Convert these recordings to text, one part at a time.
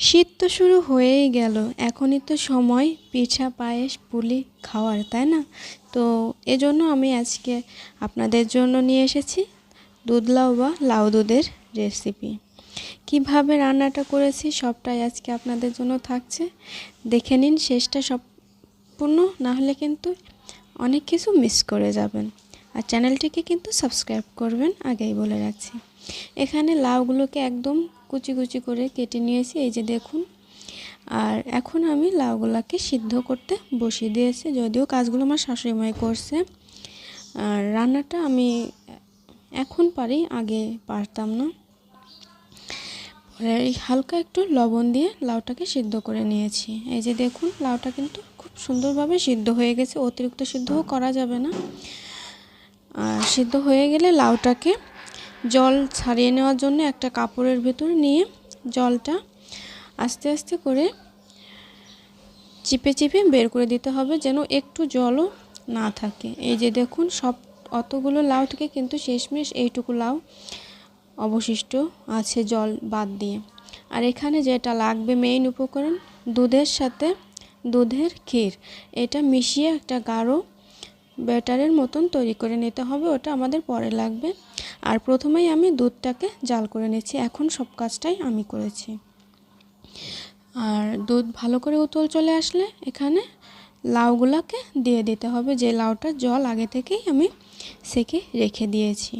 শীত তো শুরু হয়েই গেল। এখনই তো সময় পিঠা, পায়েস, পুলি খাওয়ার, তাই না? তো এজন্য আমি আজকে আপনাদের জন্য নিয়ে এসেছি দুধ লাউ বা লাউ দুধের রেসিপি কীভাবে রান্নাটা করেছি সবটাই আজকে আপনাদের জন্য থাকছে। দেখে নিন, শেষটা সম্পূর্ণ, না হলে কিন্তু অনেক কিছু মিস করে যাবেন। আর চ্যানেলটিকে কিন্তু সাবস্ক্রাইব করবেন, আগেই বলে রাখছি। এখানে লাউগুলোকে একদম কুচি কুচি করে কেটে নিয়েছি, এই যে দেখুন। আর এখন আমি লাউগুলোকে সিদ্ধ করতে বসিয়ে দিয়েছি, যদিও কাজগুলো আমার শাশুড়িমাই করছে। আর রান্নাটা আমি এখন পারি, আগে পারতাম না। পরে হালকা একটু লবণ দিয়ে লাউটাকে সিদ্ধ করে নিয়েছি। এই যে দেখুন, লাউটা কিন্তু খুব সুন্দরভাবে সিদ্ধ হয়ে গেছে, অতিরিক্ত সিদ্ধও করা যাবে না। সিদ্ধ হয়ে গেলে লাউটাকে জল ছাড়িয়ে নেওয়ার জন্য একটা কাপড়ের ভেতর নিয়ে জলটা আস্তে আস্তে করে চিপে চিপে বের করে দিতে হবে যেন একটু জলও না থাকে। এই যে দেখুন, সব অতগুলো লাউ থেকে কিন্তু শেষমেশ এইটুকু লাউ অবশিষ্ট আছে জল বাদ দিয়ে। আর এখানে যেটা লাগবে মেইন উপকরণ, দুধের সাথে দুধের ক্ষীর। এটা মিশিয়ে একটা গাঢ় ব্যাটারের মতন তৈরি করে নিতে হবে, ওটা আমাদের পরে লাগবে। আর প্রথমেই আমি দুধটাকে জাল করে নিচ্ছি এখন সব কাজটাই আমি করেছি। আর দুধ ভালো করে উতল চলে আসলে এখানে লাউগুলোকে দিয়ে দিতে হবে, যে লাউটার জল আগে থেকেই আমি সেকে রেখে দিয়েছি।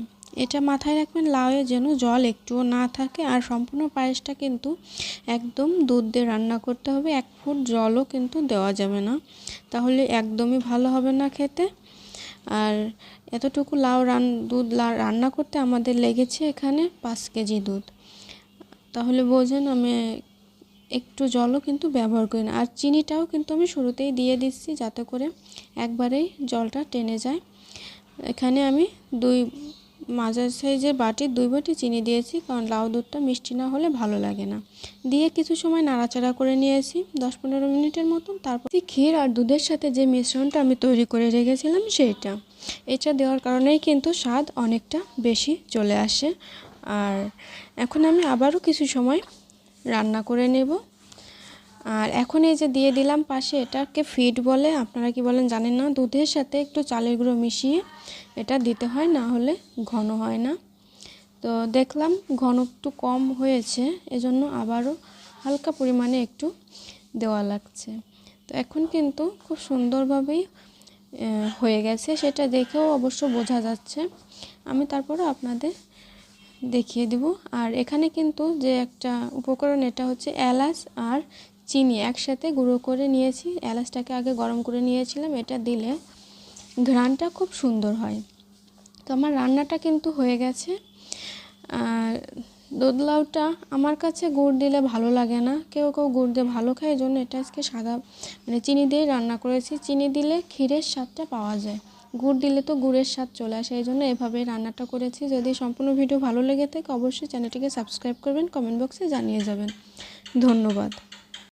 এটা মাথায় রাখবেন, লাউয়ে যেন জল একটুও না থাকে, আর সম্পূর্ণ পায়েসটা কিন্তু একদম দুধ দিয়ে রান্না করতে হবে, এক ফুট জলও কিন্তু দেওয়া যাবে না। তাহলে একদমই ভালো হবে না খেতে। আর এতটুকু লাউ রান, দুধ রান্না করতে আমাদের লেগেছে এখানে পাঁচ কেজি দুধ। তাহলে বোঝেন আমি একটু জলও কিন্তু ব্যবহার করি না। আর চিনিটাও কিন্তু আমি শুরুতেই দিয়ে দিচ্ছি যাতে করে একবারেই জলটা টেনে যায়। এখানে আমি দুই মাঝার সাইজের বাটির দুই বাটি চিনি দিয়েছি কারণ লাউ দুধটা মিষ্টি না হলে ভালো লাগে না। দিয়ে কিছু সময় নাড়াচাড়া করে নিয়েছি, দশ পনেরো মিনিটের মতন। তারপর ক্ষীর আর দুধের সাথে যে মিশ্রণটা আমি তৈরি করে রেখেছিলাম সেইটা। এটা দেওয়ার কারণেই কিন্তু স্বাদ অনেকটা বেশি চলে আসে। আর এখন আমি আবারও কিছু সময় রান্না করে নেব। আর এখন এই যে দিয়ে দিলাম পাশে এটাকে ফিট বলে, আপনারা কি বলেন জানেন না? দুধের সাথে একটু চালের গুঁড়ো মিশিয়ে এটা দিতে হয়, না হলে ঘন হয় না। তো দেখলাম ঘন একটু কম হয়েছে, এজন্য আবারও হালকা পরিমাণে একটু দেওয়া লাগছে। তো এখন কিন্তু খুব সুন্দরভাবেই হয়ে গেছে। সেটা দেখেও অবশ্য বোঝা যাচ্ছে। আমি তারপরে আপনাদের দেখিয়ে দিব। আর এখানে কিন্তু যে একটা উপকরণ, এটা হচ্ছে এলাচ আর চিনি একসাথে গুঁড়ো করে নিয়েছি। এলাচটাকে আগে গরম করে নিয়েছিলাম, এটা দিলে ঘ্রাণটা খুব সুন্দর হয়। তো আমার রান্নাটা কিন্তু হয়ে গেছে। আর দোদলাউটা আমার কাছে গুড় দিলে ভালো লাগে না। কেউ কেউ গুড় দিয়ে ভালো খায় জন্য এটা আজকে সাদা মানে চিনি দিয়েই রান্না করেছি। চিনি দিলে ক্ষীরের স্বাদটা পাওয়া যায়। গুড় দিলে তো গুড়ের স্বাদ চলে আসে, এই জন্য এভাবে রান্নাটা করেছি। যদি সম্পূর্ণ ভিডিও ভালো লেগে থাকে, অবশ্যই চ্যানেলটিকে সাবস্ক্রাইব করবেন, কমেন্ট বক্সে জানিয়ে যাবেন। ধন্যবাদ।